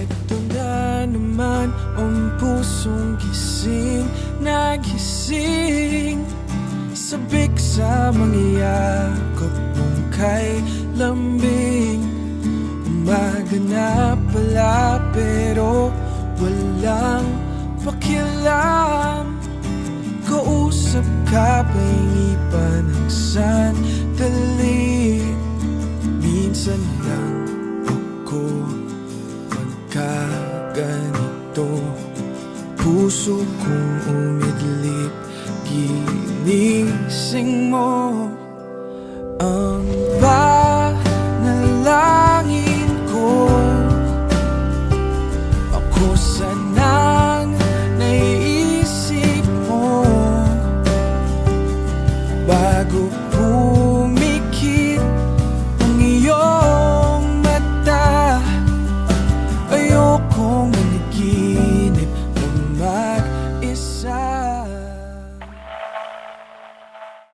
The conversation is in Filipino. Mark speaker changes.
Speaker 1: Eto na naman ang pusong gising Nagising Sabik sa mangyayakap mong kay lambing. Umaga na pala pero walang pakialam. Kausap ka pahingi pa ng sandali. Minsan lang ako puso kong umidlip Ginising mo Ang panalangin ko. Ako sa sanang naiisip mo Bago pa